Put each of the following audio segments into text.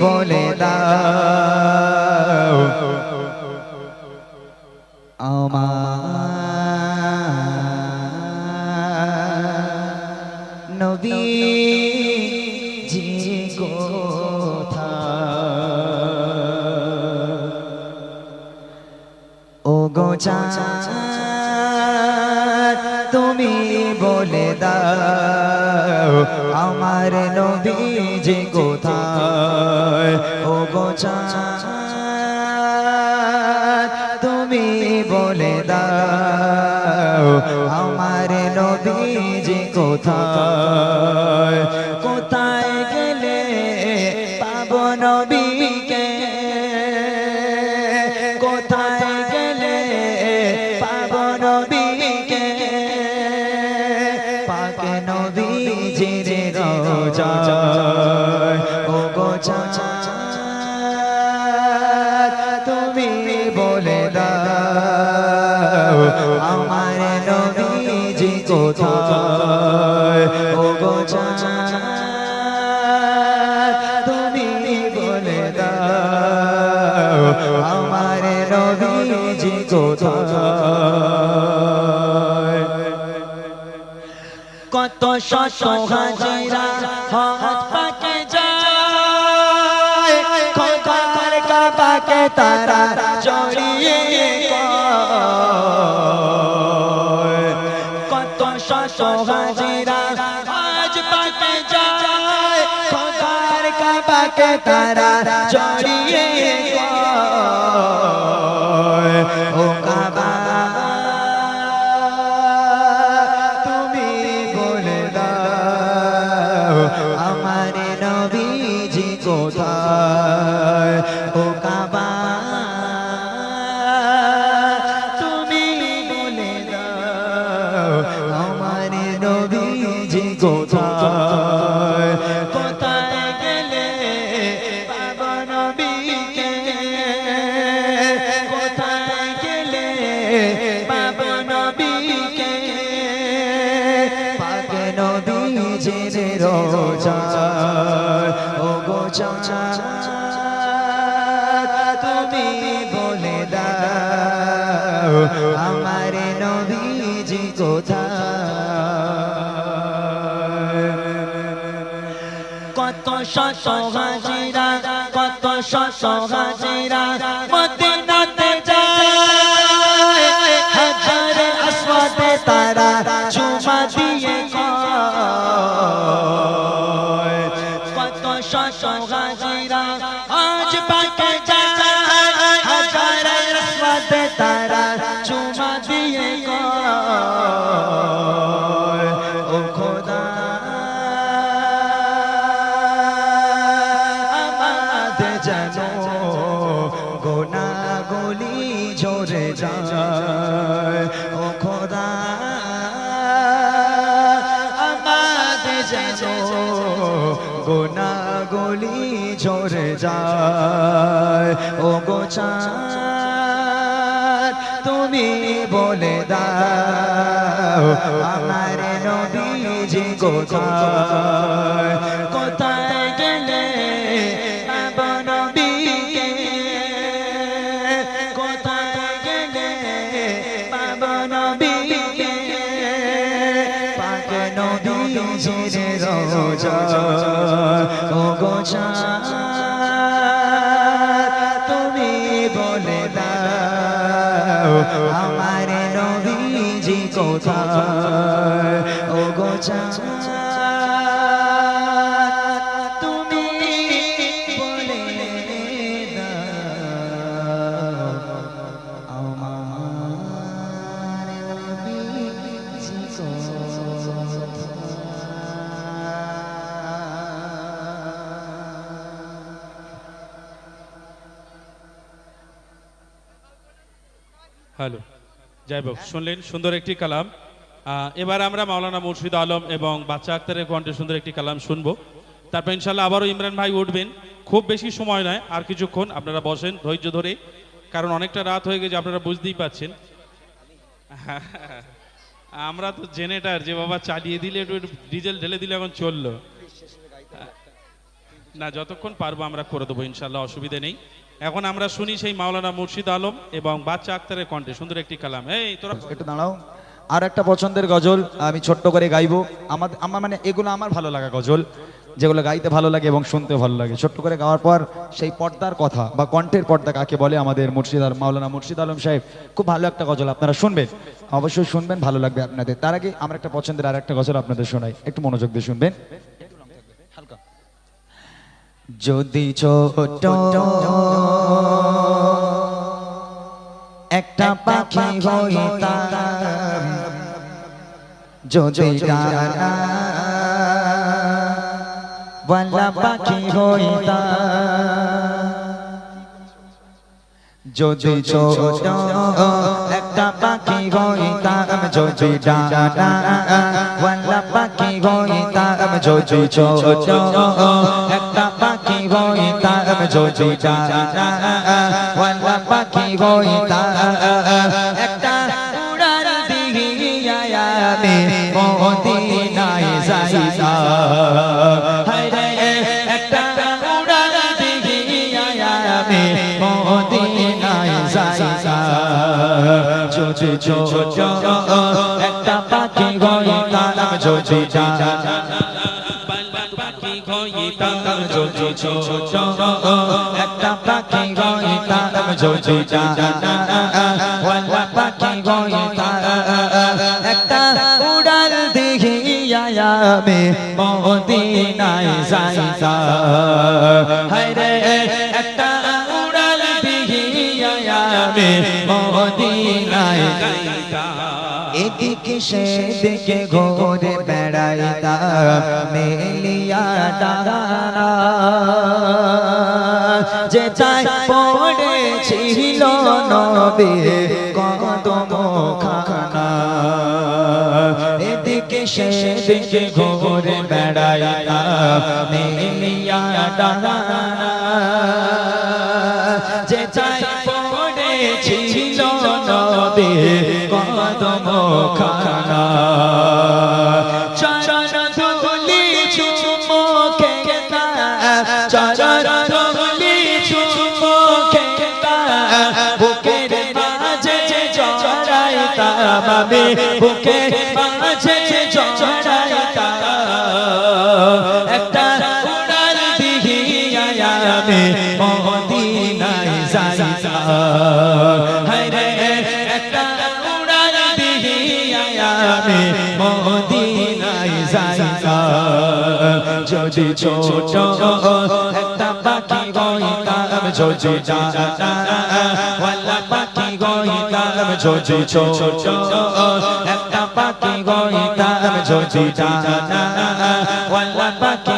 বলে দাও। কোথায়? কোথায় গেলে পাবো নবীকে? কোথায় গেলে পাবো নবীকে? পাকে নবী জিরে রোজায় শত হাজিরা হাত পাকে যায় খোদার কাবাকে তারা জড়িয়ে। কত শত হাজিরা আজ পাকে যায় খোদার কাবাকে তারা জড়িয়ে কোথায় কত শত হাজিরা কত শত হাজিরা মদিনাতে ও গোচা তুমি বলে দাও, আমার নবীজি কোথায় কোথায় গেলে পাক নবীজির রোজা ও গোচা হ্যালো যাই হোক, শুনলেন, সুন্দর একটি কালাম। এবার আমরা মাওলানা মুর্শিদ আলম এবং বাচ্চা আক্তারের কণ্ঠে সুন্দর একটি কালাম শুনব। তারপর ইনশাল্লাহ আবারও ইমরান ভাই উঠবেন। খুব বেশি সময় নয়, আর কিছুক্ষণ আপনারা বসেন ধৈর্য ধরে, কারণ অনেকটা রাত হয়ে গেছে, আপনারা বুঝতেই পাচ্ছেন আমরা তো জেনেটার, যে বাবা চালিয়ে দিলে একটু ডিজেল ঢেলে দিলে এখন চলল। না, যতক্ষণ পারব আমরা করে দেবো ইনশাল্লাহ অসুবিধে নেই। এখন আমরা শুনি সেই মাওলানা মুর্শিদ আলম এবং বাচ্চা আক্তারের কণ্ঠে। সুন্দর একটি কালাম। এই তোরা একটু দাঁড়াও। আর একটা পছন্দের গজল আমি ছোট্ট করে গাইবো। আমাদের আমার মানে এগুলো আমার ভালো লাগা গজল যেগুলো গাইতে ভালো লাগে এবং শুনতে ভালো লাগে। ছোট্ট করে গাওয়ার পর সেই পর্দার কথা বা কণ্ঠের পর্দা কাকে বলে আমাদের মুর্শিদ আলম মাওলানা মুর্শিদ আলম সাহেব খুব ভালো একটা গজল আপনারা শুনবেন। অবশ্যই শুনবেন ভালো লাগবে আপনাদের। তার আগে আমার একটা পছন্দের আর একটা গজল আপনাদের শোনাই। একটু মনোযোগ দিয়ে শুনবেন। যদি ছোট একটা পাখি হইতাম যদি ওয়ালা পাখি হইতাম যদি ছোট একটা পাখি হইতাম যদি ডানা ওয়ালা পাখি হইতাম যদি ছোট একটা পাখি হইতাম যদি ওয়ালা পাখি হইতাম একটা উড়ার দিহিয়া আমি মদিনায় যাইতাম হায়রে একটা উড়ার একটা পাখি উড়াল দেখিয়া আমি মদিনায় যাইতাম হায়রে একটা উড়াল দেখিয়া আমি মদিনায় এদিকে সেদিকে ঘুরে বেড়াইতাম মেলিয়া ডানা যে তাই পড়েছিল নবে কদম খানা এদিকে সেদিকে ঘুরে বেড়াইতাম মেলিয়া ডানা যে তাই পড়েছিল নবে কদম খানা ছোট একটা পাখি গইতাম ছোট ওয়ালা পাখি গইতাম যদি ছোট একটা পাখি গইতাম ছোট ওয়ালা পাখি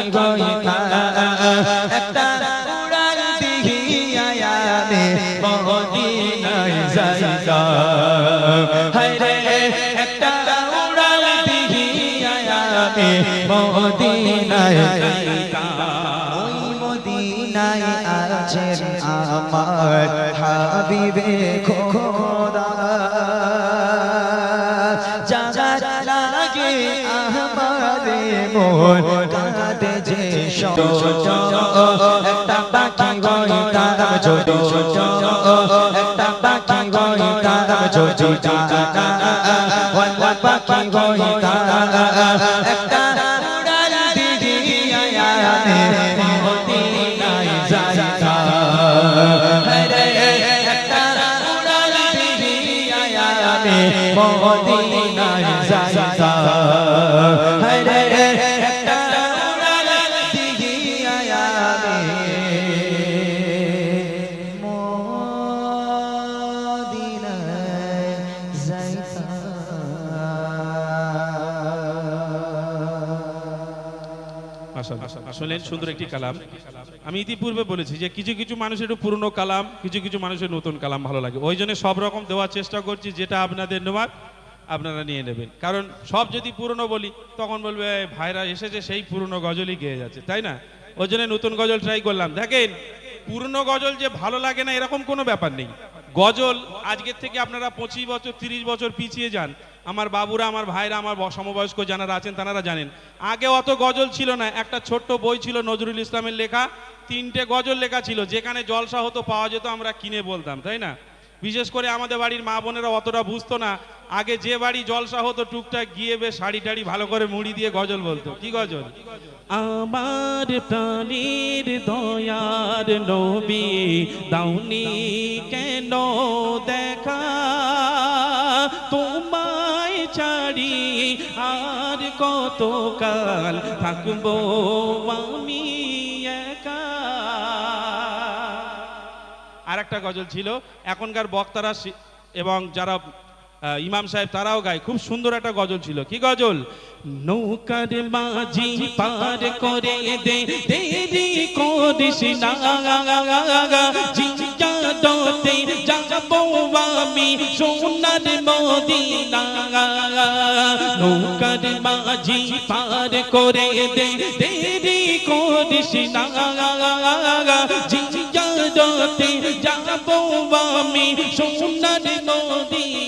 খোদা জাগা লাগে আমারে মন কাঁদে যে ছোট একটা পাখি গইতাম ছোট একটা পাখি গইতাম ছোট ডানা সুন্দর একটি কালাম। আমি ইতিপূর্বে বলেছি যে কিছু কিছু মানুষের একটু পুরনো কালাম, কিছু কিছু মানুষের নতুন কালাম ভালো লাগে। ওই জন্য সব রকম দেওয়ার চেষ্টা করছি, যেটা আপনাদের নেওয়ার, আপনারা নিয়ে নেবেন। কারণ সব যদি পুরনো বলি, তখন বলবে, "এই ভাইরা এসেছে, সেই পুরনো গজলই গেয়ে যাচ্ছে। তাই না? ওই জন্য নতুন গজল ট্রাই করলাম। দেখেন, পুরনো গজল যে ভালো লাগে না, এরকম কোনো ব্যাপার নেই। গজল আজকের থেকে আপনারা পঁচিশ বছর, তিরিশ বছর পিছিয়ে যান। আমার বাবুরা, আমার ভাইরা, আমার সমবয়স্ক যারা আছেন, তারা জানেন। আগে অত গজল ছিল না। একটা ছোট্ট বই ছিল নজরুল ইসলামের লেখা। তিনটে গজল লেখা ছিল। যেখানে জলসা হতো, পাওয়া যেত, আমরা কিনে বলতাম, তাই না? বিশেষ করে আমাদের বাড়ির মা বোনেরা অতটা বুঝতো না। আগে যে বাড়ি জলসা হতো, টুকটাক গিয়ে বেশ শাড়ি টাড়ি ভালো করে মুড়ি দিয়ে গজল বলতো। কি গজল? আমার প্রাণীর দয়ার নবী দাউনি কেন দেখা? তোমায় ছাড়ি আর কত কাল থাকব আমি? একটা গজল ছিল। এখনকার বক্তারা এবং যারা ইমাম সাহেব তারাও গায়। খুব সুন্দর একটা গজল ছিল। কি গজল? নৌকার মাঝি পার করে দে দেরি করিস না আমি সোনার মদিনা। নৌকার মাঝি পার করে দে, দেরি করিস না। জিয়াদতে যাব আমি সোনার মদিনা।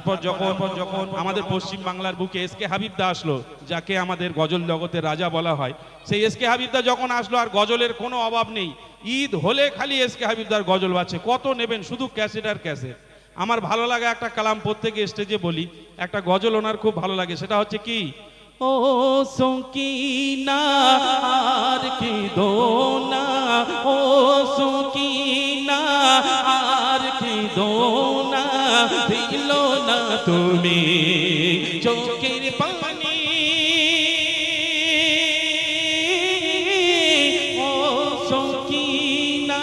তারপর যখন যখন আমাদের পশ্চিম বাংলার বুকে এস কে হাবিবদা আসলো, যাকে আমাদের গজল জগতের রাজা বলা হয়, সেই এস কে হাবিবদা যখন আসলো আর গজলের কোনো অভাব নেই, ঈদ হলে খালি এস কে হাবিবদার গজল বাজছে। কত নেবেন? শুধু ক্যাসেট আর ক্যাসেট। আমার ভালো লাগে একটা কালাম প্রত্যেকে স্টেজে বলি, একটা গজল ওনার খুব ভালো লাগে, সেটা হচ্ছে কি? ও সকিনা, আর কি দোনা? ও সকিনা, আর কি দোনা? দিল না তুমি চোখের পানি। ও সকিনা।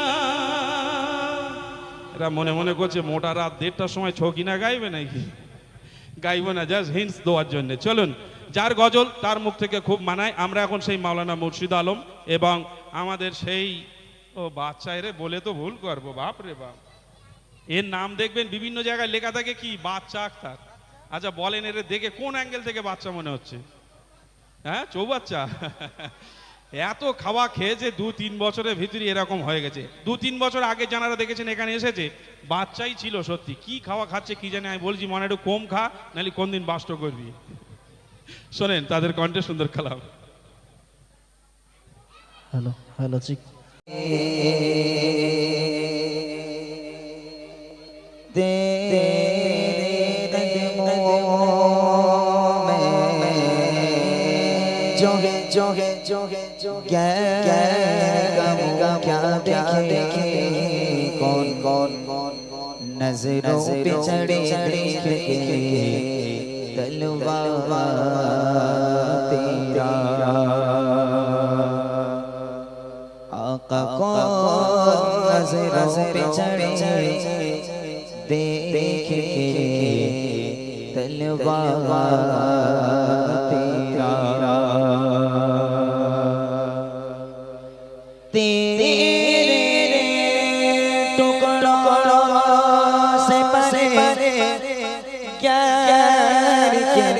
এরা মনে মনে করছে মোটা রাত দেড়টার সময় ছকিনা গাইবে নাকি? গাইবো না জাস্ট হিন্স দেওয়ার জন্য। চলুন যার গজল তার মুখ থেকে খুব মানায়। আমরা এখন সেই মাওলানা মুর্শিদ আলম এবং আমাদের সেই, ও বাচ্চা এরে বলে তো ভুল করব, বাপ রে বাপ। এর নাম দেখবেন, বিভিন্ন জায়গায় লেখা থাকে কি বাচ্চা আক্তার আচ্ছা বলেন এর দেখে কোন অ্যাঙ্গেল থেকে বাচ্চা মনে হচ্ছে? হ্যাঁ চৌবাচ্চা এত খাওয়া খেয়েছে দু তিন বছরের ভিতরে এরকম হয়ে গেছে। দু তিন বছর আগে যারা দেখেছেন, এখানে এসেছে বাচ্চাই ছিল সত্যি। কি খাওয়া খাচ্ছে, কি জানি আমি বলছি, মনে একটু কম খা, নাহলে কোন দিন বাস্ট করবি। শোনেন তাদের কণ্ঠে সুন্দর কালাম হ্যালো হ্যালো চিক तेरे कदमों में जोगे जोगे जोगे जोगे क्या गम गम क्या देखे कौन कौन कौन नजरों पे चढ़े देख के तलवा तेरा आका कौन नजरों पे चढ़े देख के तलवा तेरा तेरे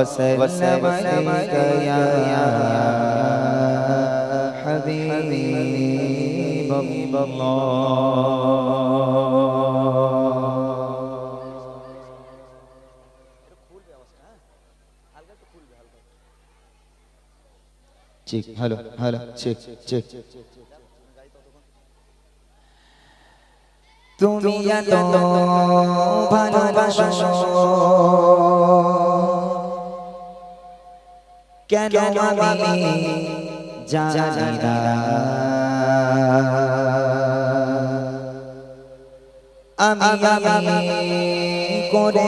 وسلم إليك يا حبيب الله তুমি এত ভালোবাসো কেন আমি জানি না। আমি আমি করে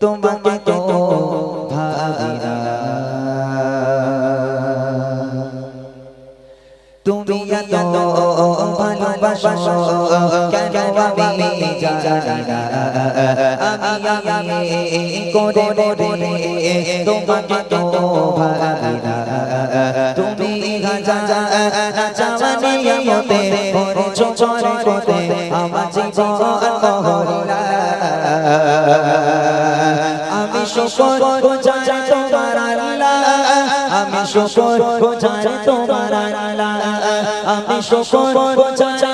তোমাকে তো ভাবি না। তুমি ভালোবাসো কেন আমি জানি না আমি আমি করে করে তোমাকে তো ভাবি না। তুমি গাজা চাওয়ানি মতে করেছ চরে কোতে আমার জীবন মহলা আমি শুকর গোজাই তোমার আল্লাহ। আমি শুকর গোজাই তোমার আল্লাহ। আমি শুকর গোজাই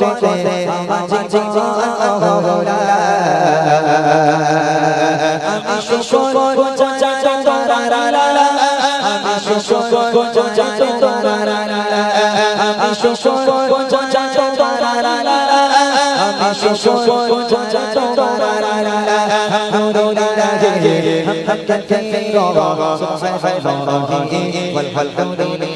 কোতে আমার জীবন হলা আমি শুকর গোজা তোমার আল্লাহ আমি শুকর গোজা তোমার আল্লাহ আমি শুকর গোজা তোমার আল্লাহ আমি শুকর গোজা তোমার আল্লাহ আলহামদুলিল্লাহ হামদান কাসীরা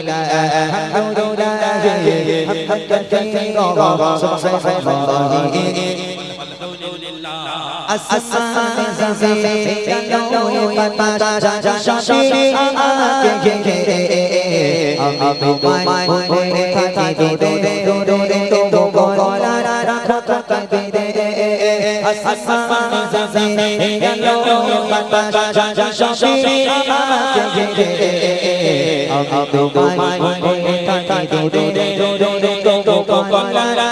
আমি তোমায়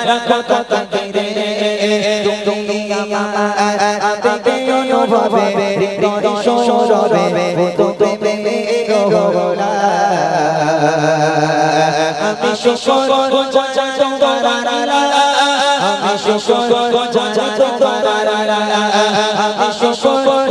রাখো থাকি দে তুমি আমার অনুভবে হৃদয় সৌরভে তো প্রেমে আমি তোমার আমি শুকর আমি শুকর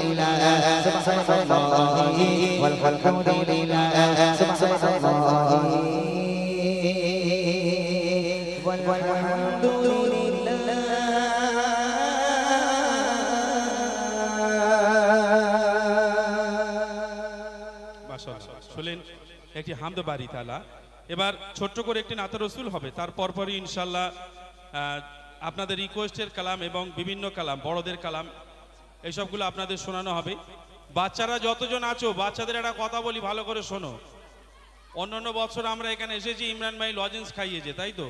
لله سبحانه والحمد لله হামদ বাড়ি তালা। এবার ছোট্ট করে একটি নাতে রসুল হবে। তার পরপরই ইনশাল্লাহ আপনাদের রিকোয়েস্টের কালাম এবং বিভিন্ন কালাম, বড়দের কালাম এইসবগুলো আপনাদের শোনানো হবে। বাচ্চারা যতজন আছো, বাচ্চাদের একটা কথা বলি, ভালো করে শোনো। অন্যান্য বছর আমরা এখানে এসেছি ইমরান ভাই লজেন্স খাইয়েছে, তাই তো?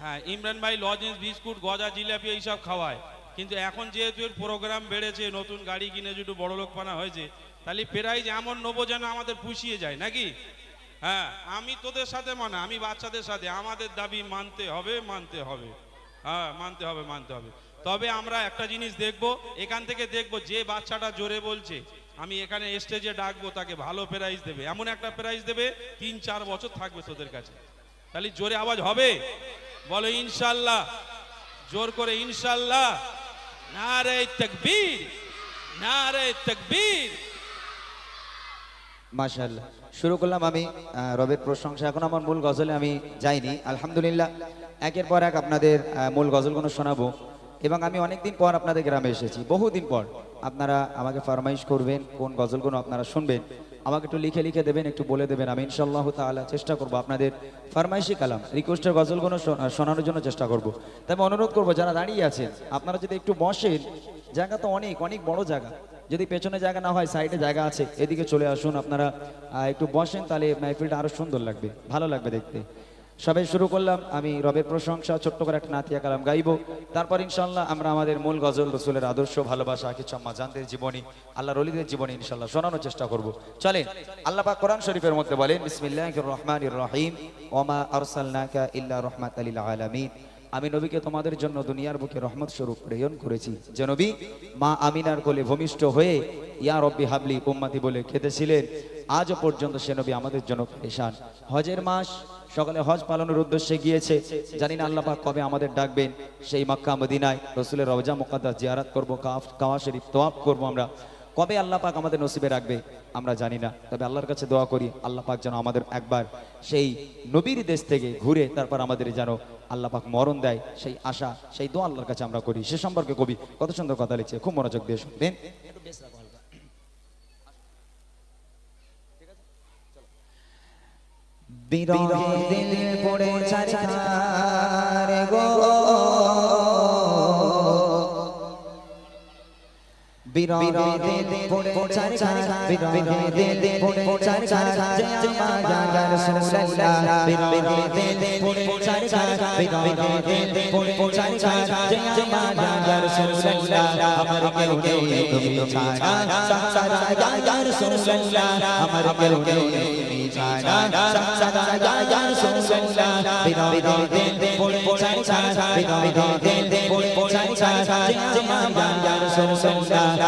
হ্যাঁ ইমরান ভাই লজেন্স বিস্কুট, গজা, জিলাপি এইসব খাওয়ায়। কিন্তু এখন যেহেতু এর প্রোগ্রাম বেড়েছে, নতুন গাড়ি কিনে একটু বড় লোক পানা হয়েছে, তাহলে প্রাইজ এমন নেব যেন আমাদের পুষিয়ে যায়, নাকি? হ্যাঁ। আমি তোদের সাথে মানে আমি বাচ্চাদের সাথে আমাদের দাবি মানতে হবে মানতে হবে। হ্যাঁ মানতে হবে মানতে হবে। তবে আমরা একটা জিনিস দেখব এখান থেকে দেখব যে বাচ্চাটা জোরে বলছে আমি এখানে স্টেজে ডাকবো তাকে ভালো প্রাইজ দেবে। এমন একটা প্রাইজ দেবে তিন চার বছর থাকবে তোদের কাছে। তাহলে জোরে আওয়াজ হবে? বলো ইনশাল্লাহ। জোর করে ইনশাল্লাহ। নারে তকবীর নারে তকবীর। মাশাআল্লাহ শুরু করলাম আমি রবের প্রশংসা। এখন আমার মূল গজলে আমি যাইনি। আলহামদুলিল্লাহ, একের পর এক আপনাদের মূল গজলগুলো শোনাবো। এবং আমি অনেকদিন পর আপনাদের গ্রামে এসেছি। বহুদিন পর আপনারা আমাকে ফরমাইশ করবেন, কোন গজলগুলো আপনারা শুনবেন। আমাকে একটু লিখে লিখে দেবেন, একটু বলে দেবেন। আমি ইনশাল্লাহ তাআলা চেষ্টা করব আপনাদের ফরমাইশি কালাম রিকোয়েস্টের গজলগুলো শোনানোর জন্য চেষ্টা করব। তবে অনুরোধ করব, যারা দাঁড়িয়ে আছেন, আপনারা যদি একটু বসেন জায়গা তো অনেক অনেক বড় জায়গা। যদি পেছনে জায়গা না হয়, সাইডে জায়গা আছে, এদিকে চলে আসুন, আপনারা একটু বসেন, তাহলে মাহফিলটা আরও সুন্দর লাগবে, ভালো লাগবে দেখতে। সবাই শুরু করলাম, আমি রবের প্রশংসা, ছোট্ট করে একটা নাতিয়া কালাম গাইবো। তারপর ইনশাল্লাহ আমরা আমাদের মূল গজল, রসুলের আদর্শ, ভালোবাসা কিছু জানদের জীবনী আল্লাহ রলিদের জীবনী ইনশাল্লাহ শোনানোর চেষ্টা করব। চলেন, আল্লাহ পাক কোরআন শরীফের মধ্যে বলেন, বিসমিল্লাহির রহমানির রহিম ওমা আরসালনাকা ইল্লা রহমাতাল লিল আলামিন। আমি নবীকে তোমাদের জন্য দুনিয়ার বুকে রহমত স্বরূপ প্রেরণ করেছি। যে নবী মা আমিনার কোলে ভূমিষ্ঠ হয়ে ইয়া রব্বি হাবলি উম্মাতি বলে খেতেছিলেন, আজও পর্যন্ত সে নবী আমাদের জন্য পেশান হজের মাস, সকালে হজ পালনের উদ্দেশ্যে গিয়েছে। জানি না আল্লাহ পাক কবে আমাদের ডাকবেন। সেই মক্কা মদিনায় রসুলের রওজা মুকাদ্দাস জিয়ারাত করব, কাফ কাওয়া শরীফ তোয়াফ করব আমরা। কবে আল্লাহ পাক আমাদের নসিবে রাখবে আমরা জানি না। তবে আল্লাহর কাছে দোয়া করি, আল্লাহ পাক যেন আমাদের একবার সেই নবীর দেশ থেকে ঘুরে তারপর আমাদের যেন আল্লাহ পাক মরণ দেয়, সেই আশা, সেই দোয়া আল্লাহর কাছে আমরা করি। সে সম্পর্কে কবি কত সুন্দর কথা লিখছে, খুব মনোযোগ দিয়ে শুনবেন। বিরহে দিল পড়ে চারখার গো। বিরহে দিল পড়ে চারখার বিরহে দিল পড়ে চারখার জয় মায়া রাসূলুল্লাহ বিরহে দিল পড়ে চারখার বিরহে দিল পড়ে চারখার জয় মায়া রাসূলুল্লাহ আমার কেউ কেউ তুমি ছাড়া সারা ইয়া রাসূলুল্লাহ আমার কেউ কেউ তুমি ছাড়া সারা ইয়া রাসূলুল্লাহ বিরহে দিল পড়ে দিল মায়া রাসূলুল্লাহ বিরহে দিল পড়ে চারখার জয় মায়া রাসূলুল্লাহ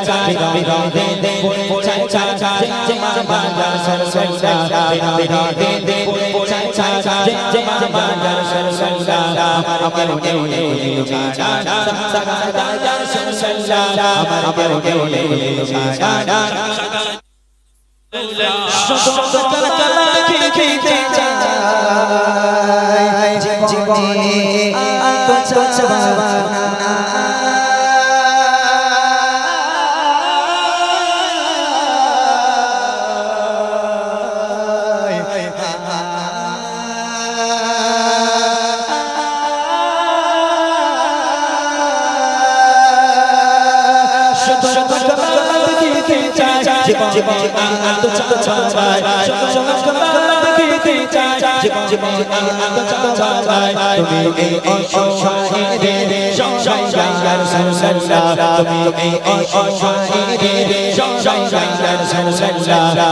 আমার ওনে তুমি তুমি সদা জীবনে জীবন আনন্দ চায় জীবন জীবন আনন্দ চায় তুমি এই অসহায়দের সংসার সংসার তুমি এই অসহায়দের সংসার সংসার আমার আমার ওনে ওনে তুমি চায় সংসার আমার আমার ওনে ওনে তুমি চায় রাসূলুল্লাহ বিরহে দিল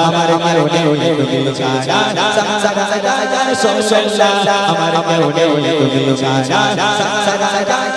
আমার তুমি ছাড়া সারা রাসূলুল্লাহ আমার কেউ নেই তুমি ছাড়া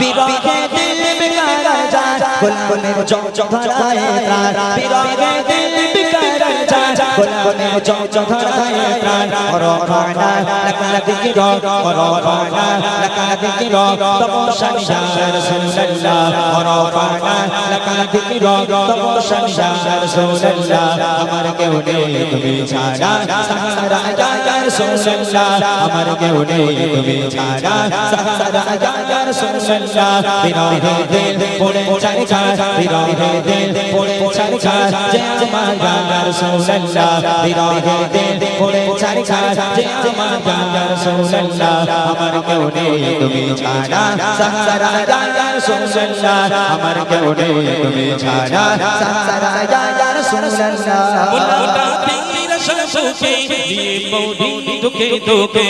বিরহে দিল বিকার যায় গোলামের চোখ চোখ ধরায় প্রাণ বিরহে দিল চোখ চোখ ধরায় প্রাণ। রফানা লাকা যিকির রফানা লাকা যিকির তব শানিয়া রাসূলুল্লাহ রফানা লাকা যিকির তব শানিয়া রাসূলুল্লাহ আমার কেউ নেই, তুমি ছাড়া। সাহারা ইয়া রাসূলুল্লাহ আমার কেউ নেই, তুমি ছাড়া। সাহারা ইয়া রাসূলুল্লাহ বিরহে দিল পড়ে ছাড়ছা বিরহে দিল পড়ে ছাড়ছা যে আমার ইয়া রাসূলুল্লাহ বিরহে দিল পড়ে ছাড়ছা যে আমার ইয়া রাসূলুল্লাহ আমার কেউ নেই তুমি ছাড়া সাহারা ইয়া রাসূলুল্লাহ আমার কেউ নেই তুমি ছাড়া সাহারা ইয়া রাসূলুল্লাহ দুঃখে দুঃখে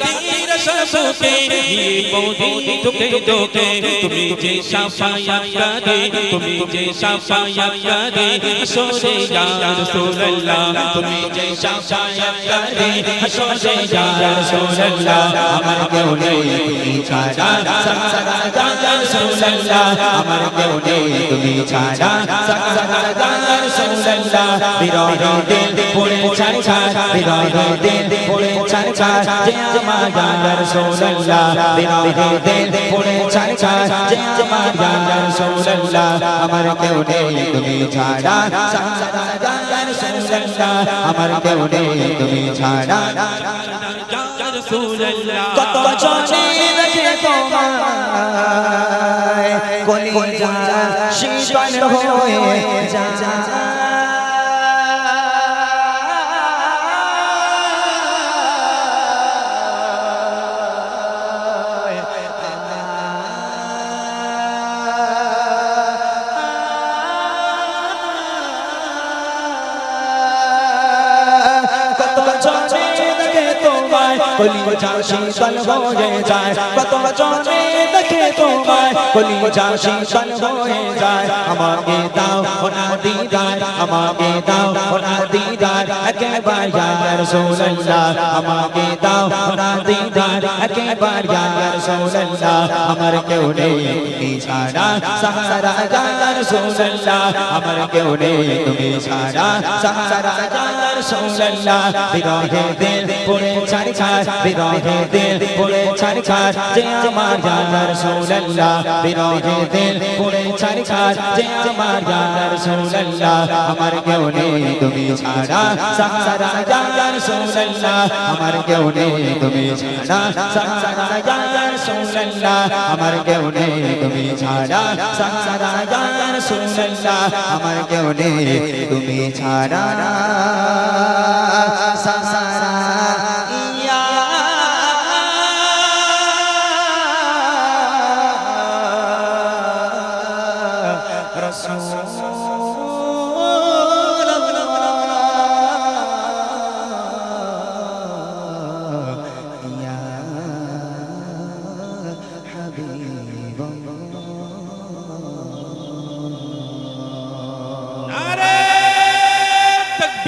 তেরা শাসকে নিয়ে বৌদি দুঃখে দুঃখে, তুমি যে সাফায়াত করে তুমি যে সাফায়াত করে হাসরে ইয়া রাসূলুল্লাহ তুমি যে সাফায়াত করে হাসরে ইয়া রাসূলুল্লাহ আমার কেউ নেই, তুমি ছাড়া ছাড়ছা বিরহে দিল পড়ে ছাড়ছা যে আমার ইয়া রাসূলুল্লাহ বিরহে দিল পড়ে ছাড়ছা যে আমার ইয়া রাসূলুল্লাহ আমার কেউ নেই তুমি ছাড়া। ইয়া রাসূলুল্লাহ আমার কেউ নেই তুমি ছাড়া। কত জনে দেখে তোমায়, কলিজা শীতল হয়ে কত কলিজা শীতল হয়ে যায় কত জনে দেখে তোমায় কলিজা শীতল হয়ে যায় আমাকে দাও ওনা দিদার আমাকে দাও ওনা দিদার একেবার ইয়া রাসূলুল্লাহ আমাকে দাও ওনা দিদার একেবার ইয়া রাসূলুল্লাহ আমার কেউ নেই তুমি ছাড়া সাহারা ইয়া রাসূলুল্লাহ আমার কেউ নেই তুমি ছাড়া সাহারা ইয়া রাসূলুল্লাহ বিরহে দিল পড়ে ছাড়ছা বিরহে দিল পড়ে ছাড়ছা যে আমার ইয়া রাসূলুল্লাহ বিরহে দিল পড়ে ছাড়ছা যে আমার ইয়া রাসূলুল্লাহ আমার কেউ নেই তুমি ছাড়া সাহারা ইয়া রাসূলুল্লাহ আমার কেউ নেই তুমি ছাড়া সাহারা ইয়া রাসূলুল্লাহ আমার কেউ নেই তুমি ছাড়া সাহারা ইয়া রাসূলুল্লাহ আমার কেউ নেই তুমি ছাড়া সাহারা